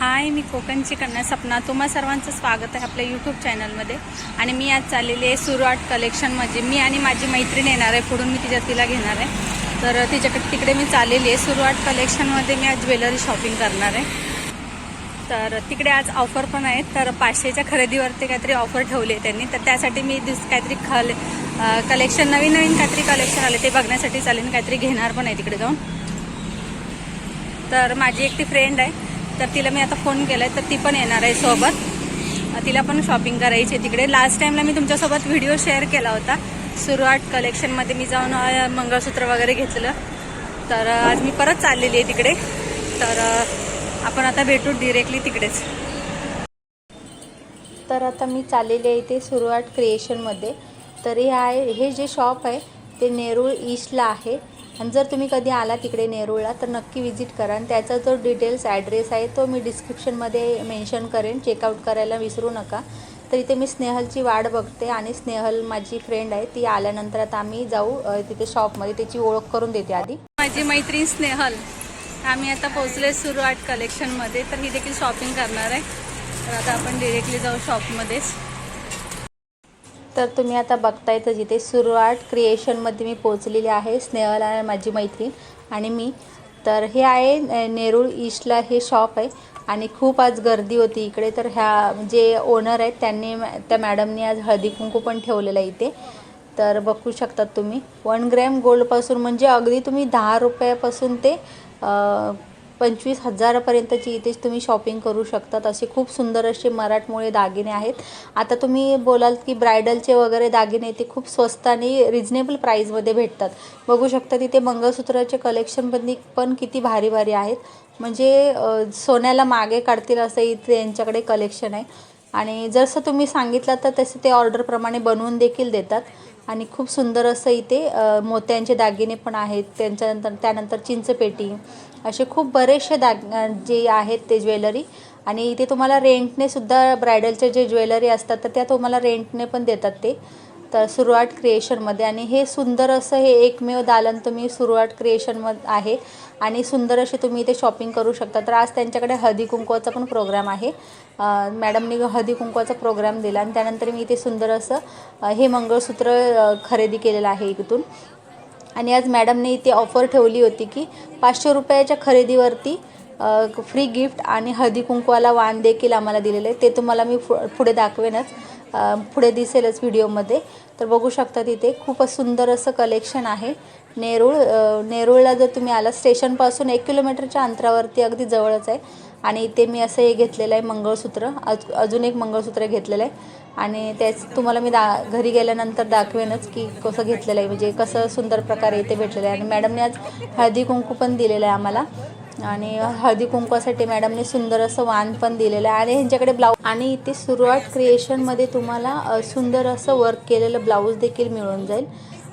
हाय मी कोकणची कन्या सपना. तुम्हा सर्वांचं स्वागत आहे आपल्या यूट्यूब चॅनलमध्ये आणि मी आज चाललेली आहे सुरुवात कलेक्शनमध्ये मी आणि माझी मैत्रीण येणार आहे. पुढून मी तिच्या तिला घेणार आहे. तर तिच्याकडे तिकडे मी चाललेली आहे. सुरुवात कलेक्शनमध्ये मी आज ज्वेलरी शॉपिंग करणार आहे. तर तिकडे आज ऑफर पण आहेत. तर पाचशेच्या खरेदीवरती काहीतरी ऑफर ठेवली आहे त्यांनी. तर त्यासाठी मी दिस काहीतरी खल कलेक्शन नवीन नवीन काहीतरी कलेक्शन आले. ते बघण्यासाठी चालेल. काहीतरी घेणार पण आहे तिकडे जाऊन. तर माझी एक ती फ्रेंड आहे. तर तिला मी आता फोन केला आहे तर ती पण येणार आहे सोबत. तिला पण शॉपिंग करायची आहे तिकडे. लास्ट टाईमला मी तुमच्यासोबत व्हिडिओ शेअर केला होता. सुरुवात कलेक्शनमध्ये मी जाऊन मंगळसूत्र वगैरे घेतलं. तर आज मी परत चाललेली आहे तिकडे. तर आपण आता भेटू डिरेक्टली तिकडेच. तर आता मी चाललेली आहे इथे सुरुवात क्रिएशनमध्ये तर हे आहे हे जे शॉप आहे ते नेरूळ ईस्टला आहे. आणि जर तुम्ही कधी आला तिकडे नेरूळला तर नक्की विजिट करा. आणि त्याचा जो डिटेल्स ॲड्रेस आहे तो मी डिस्क्रिप्शनमध्ये मेन्शन करेन. चेकआउट करायला विसरू नका. तर इथे मी स्नेहलची वाट बघते आणि स्नेहल माझी फ्रेंड आहे. ती आल्यानंतर आता आम्ही जाऊ तिथे शॉपमध्ये त्याची ओळख करून देते आधी. माझी मैत्रीण स्नेहल. आम्ही आता पोहोचले आर्ट कलेक्शनमध्ये तर ही देखील शॉपिंग करणार आहे. तर आता आपण डिरेक्टली जाऊ शॉपमध्येच तर तुम्ही आता बघताय तर जिथे सुरुवात क्रिएशनमध्ये मी पोचलेली आहे स्नेहल आणि माझी मैत्रीण आणि मी. तर हे आहे नेरूळ ईस्टला हे शॉप आहे आणि खूप आज गर्दी होती इकडे. तर ह्या जे ओनर आहेत त्यांनी त्या मॅडमनी आज हळदी कुंकू पण ठेवलेलं आहे इथे. तर बघू शकतात तुम्ही वन ग्रॅम गोल्डपासून म्हणजे अगदी तुम्ही दहा रुपयापासून ते पंचवीस हजारापर्यंतची इथे तुम्ही शॉपिंग करू शकतात. असे खूप सुंदर असे मराठमोळे दागिने आहेत. आता तुम्ही बोलाल की ब्रायडलचे वगैरे दागिने ते खूप स्वस्त आणि रिजनेबल प्राईजमध्ये भेटतात. बघू शकता तिथे मंगळसूत्राचे कलेक्शन पण पण किती भारी भारी आहेत. म्हणजे सोन्याला मागे काढतील असं इथे यांच्याकडे कलेक्शन आहे. आणि जसं तुम्ही सांगितलं तर तसं ते ऑर्डरप्रमाणे बनवून देखील देतात. आणि खूप सुंदर असं इथे मोत्यांचे दागिने पण आहेत. त्यांच्यानंतर त्यानंतर चिंचपेटी असे खूप बरेचसे दाग जे आहेत ते ज्वेलरी. आणि इथे तुम्हाला रेंटने सुद्धा ब्रायडलचे जे ज्वेलरी असतात तर त्या तुम्हाला रेंटने पण देतात ते. तर सुरुवात क्रिएशनमध्ये आणि हे सुंदर असं हे एकमेव दालन तुम्ही सुरुवात क्रिएशनमध्ये आहे. आणि सुंदर असे तुम्ही इथे शॉपिंग करू शकता. तर आज त्यांच्याकडे हळदी कुंकवाचा पण प्रोग्राम आहे. मॅडमनी हळदी कुंकवाचा प्रोग्राम दिला आणि त्यानंतर मी इथे सुंदर असं हे मंगळसूत्र खरेदी केलेलं आहे इथून. आणि आज मॅडमने इथे ऑफर ठेवली होती की पाचशे रुपयाच्या खरेदीवरती फ्री गिफ्ट आणि हळदी कुंकवाला वाण देखील आम्हाला दिलेलं आहे ते तुम्हाला मी फु पुढे दाखवेनच. पुढे दिसेलच व्हिडिओमध्ये. तर बघू शकता तिथे खूपच सुंदर असं कलेक्शन आहे. नेरूळ नेरूळला जर तुम्ही आला स्टेशनपासून एक किलोमीटरच्या अंतरावरती अगदी जवळच आहे. आणि इथे मी असं हे घेतलेलं आहे मंगळसूत्र. अज अजून एक मंगळसूत्र घेतलेलं आहे. आणि त्याच तुम्हाला मी दा घरी गेल्यानंतर दाखवेनच की कसं घेतलेलं आहे. म्हणजे कसं सुंदर प्रकारे इथे भेटलेलं आहे. आणि मॅडमने आज हळदी कुंकू पण दिलेलं आहे आम्हाला. आणि हळदी कुंकवासाठी मॅडमने सुंदर असं वाण पण दिलेलं आहे. आणि ह्यांच्याकडे ब्लाऊज आणि इथे सुरुवात क्रिएशनमध्ये तुम्हाला सुंदर असं वर्क केलेलं ब्लाऊज देखील मिळून जाईल.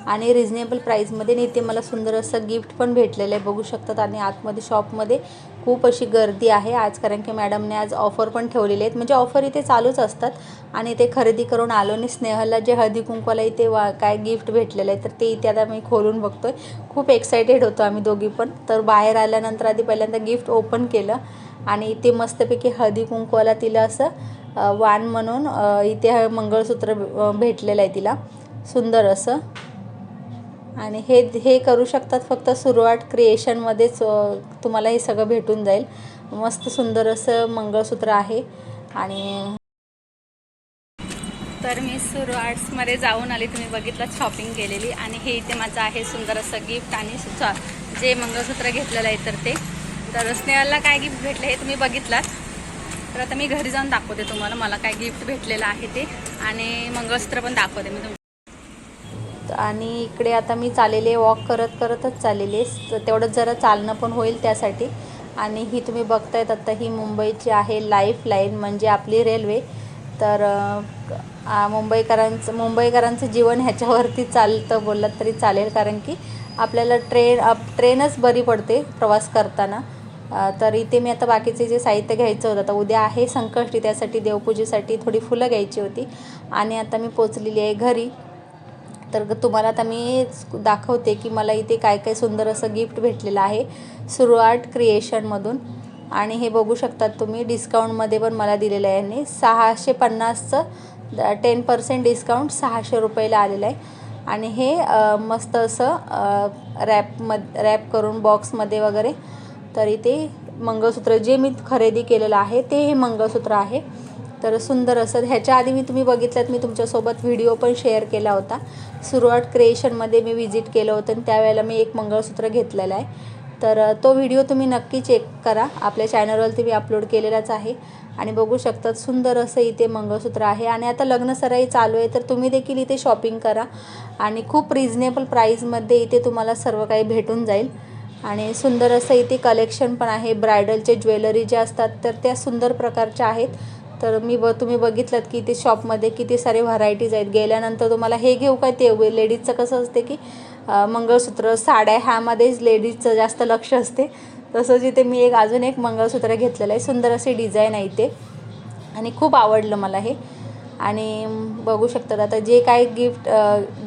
आणि रिझनेबल प्राईजमध्ये आणि इथे मला सुंदर असं गिफ्ट पण भेटलेलं आहे. बघू शकतात आणि आतमध्ये शॉपमध्ये खूप अशी गर्दी आहे आज कारण की मॅडमने आज ऑफर पण ठेवलेले आहेत. म्हणजे ऑफर इथे चालूच असतात आणि ते खरेदी करून आलो आणि स्नेहला जे हळदी कुंकवाला इथे वा काय गिफ्ट भेटलेलं आहे तर ते इथे आता मी खोलून बघतोय. खूप एक्सायटेड होतो आम्ही दोघी पण. तर बाहेर आल्यानंतर आधी पहिल्यांदा गिफ्ट ओपन केलं आणि इथे मस्तपैकी हळदी कुंकवाला तिला असं वान वाण म्हणून इथे मंगळसूत्र भेटलेलं आहे तिला. सुंदर असं. आणि हे हे करू शकतात फक्त सुरुवात क्रिएशनमध्येच तुम्हाला हे सगळं भेटून जाईल. मस्त सुंदर असं मंगळसूत्र आहे आणि तर मी सुरुवाट्समध्ये जाऊन आली. तुम्ही बघितलं शॉपिंग केलेली. आणि हे इथे माझं आहे सुंदर असं गिफ्ट आणि सुचा जे मंगळसूत्र घेतलेलं आहे तर ते. तर स्नेहाला काय गिफ्ट भेटलं हे तुम्ही बघितलात तर आता मी घरी जाऊन दाखवते तुम्हाला. मला काय गिफ्ट भेटलेलं आहे ते. आणि मंगळसूत्र पण दाखवते मी तुम आणि इकडे आता मी चाललेले वॉक करत करतच चाललेले तर तेवढंच जरा चालणं पण होईल त्यासाठी. आणि ही तुम्ही बघतायत आत्ता ही मुंबईची आहे लाईफ लाईन म्हणजे आपली रेल्वे तर मुंबईकरांचं मुंबईकरांचं जीवन ह्याच्यावरती चालतं बोललं तरी चालेल. कारण की आपल्याला ट्रेन ट्रेनच बरी पडते प्रवास करताना. तर इथे मी आता बाकीचे जे साहित्य घ्यायचं होतं आता उद्या आहे संकष्टी त्यासाठी देवपूजेसाठी थोडी फुलं घ्यायची होती. आणि आता मी पोचलेली आहे घरी. तर ग- तुम्हाला आता मी दाखवते की मला इथे काय काय सुंदर असं गिफ्ट भेटलेलं आहे. सुरुवात क्रिएशनमधून आणि हे बघू शकतात तुम्ही डिस्काउंटमध्ये पण मला दिलेलं आहे यांनी. सहाशे पन्नासचं टेन पर्सेंट डिस्काउंट सहाशे रुपयाला आलेलं आहे. आणि हे मस्त असं रॅपमध रॅप करून बॉक्समध्ये वगैरे. तर इथे मंगळसूत्र जे मी खरेदी केलेलं आहे ते हे मंगळसूत्र आहे. तर सुंदर असं. ह्याच्या आधी मी तुम्ही बघितल्यात मी तुमच्यासोबत व्हिडिओ पण शेअर केला होता. सुरुवात क्रिएशनमध्ये मी व्हिजिट केलं होतं आणि त्यावेळेला मी एक मंगळसूत्र घेतलेलं आहे. तर तो व्हिडिओ तुम्ही नक्की चेक करा. आपल्या चॅनलवरती मी अपलोड केलेलाच आहे. आणि बघू शकतात सुंदर असं इथे मंगळसूत्र आहे. आणि आता लग्नसराई चालू आहे तर तुम्ही देखील इथे शॉपिंग करा. आणि खूप रिझनेबल प्राईजमध्ये इथे तुम्हाला सर्व काही भेटून जाईल. आणि सुंदर असं इथे कलेक्शन पण आहे. ब्रायडलचे ज्वेलरी जे असतात तर त्या सुंदर प्रकारच्या आहेत. तर मी ब तुम्ही बघितलं की इथे शॉपमध्ये किती सारे व्हरायटीज आहेत. गेल्यानंतर तुम्हाला हे घेऊ काय ते? लेडीजचं कसं असते की मंगळसूत्र साड्या ह्यामध्येच लेडीजचं जास्त लक्ष असते. तसंच इथे मी एक अजून एक मंगळसूत्र घेतलेलं आहे. सुंदर अशी डिझाईन आहे ते. आणि खूप आवडलं मला हे. आणि बघू शकतात आता जे काय गिफ्ट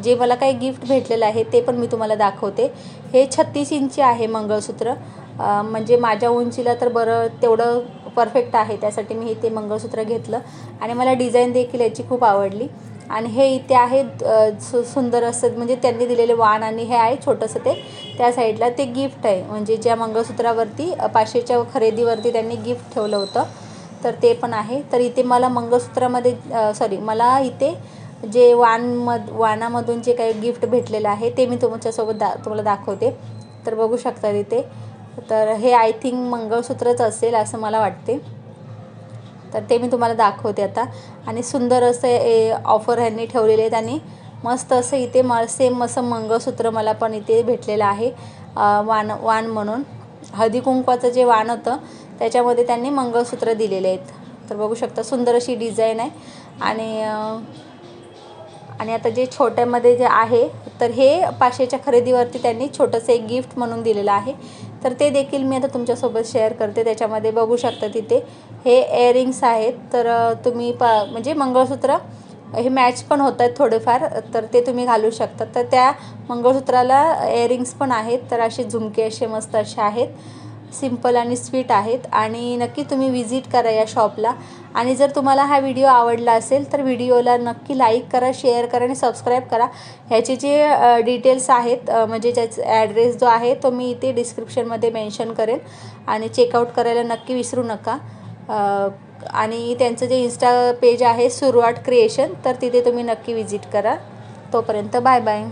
जे मला काही गिफ्ट भेटलेलं आहे ते पण मी तुम्हाला दाखवते. हे छत्तीस इंची आहे मंगळसूत्र. म्हणजे माझ्या उंचीला तर बरं तेवढं परफेक्ट आहे त्यासाठी मी ते मंगळसूत्र घेतलं. आणि मला डिझाईन देखील याची खूप आवडली. आणि हे इथे आहे सु सुंदर असं म्हणजे त्यांनी दिलेले वाण आणि हे आहे छोटंसं ते. त्या साईडला ते गिफ्ट आहे. म्हणजे ज्या मंगळसूत्रावरती पाचशेच्या खरेदीवरती त्यांनी गिफ्ट ठेवलं होतं तर ते पण आहे. तर इथे मला मंगळसूत्रामध्ये सॉरी मला इथे जे वाणमध वाणामधून जे काही गिफ्ट भेटलेलं आहे ते मी तुमच्यासोबत दा तुम्हाला दाखवते. तर बघू शकता इथे तर हे आय थिंक मंगळसूत्रच असेल असं मला वाटते. तर ते मी तुम्हाला दाखवते आता. आणि सुंदर असं ए ऑफर ह्यांनी ठेवलेले आहेत आणि मस्त असं इथे म सेम असं मंगळसूत्र मला पण इथे भेटलेलं आहे. वाण वाण म्हणून. हळदी कुंकवाचं जे वाण होतं त्याच्यामध्ये त्यांनी मंगळसूत्र दिलेले आहेत. तर बघू शकता सुंदर अशी डिझाईन आहे. आणि आणि आता जे छोट्यामध्ये जे आहे तर हे पाचशेच्या खरेदीवरती त्यांनी छोटंसं एक गिफ्ट म्हणून दिलेलं आहे. तर ते देखील मी आता तुमच्यासोबत शेअर करते. त्याच्यामध्ये बघू शकता तिथे. हे एअरिंग्स आहेत. तर तुम्ही प म्हणजे मंगळसूत्र हे मॅच पण होत आहेत थोडेफार. तर ते तुम्ही घालू शकता. तर त्या मंगळसूत्राला एअरिंग्स पण आहेत. तर असे झुमके असे मस्त असे आहेत. सिंपल आणि स्वीट आहेत आणि नक्की तुम्ही विजिट करा या शॉपला. आणि जर तुम्हाला हा व्हिडिओ आवडला असेल तर व्हिडिओला नक्की लाईक करा शेअर करा आणि सबस्क्राईब करा. ह्याचे जे डिटेल्स आहेत म्हणजे ज्याचा ॲड्रेस जो आहे तो मी इथे डिस्क्रिप्शनमध्ये मेन्शन करेन आणि चेकआउट करायला नक्की विसरू नका. आणि त्यांचं जे इन्स्टा पेज आहे सुरुवात क्रिएशन तर तिथे तुम्ही नक्की विजिट करा. तोपर्यंत बाय बाय.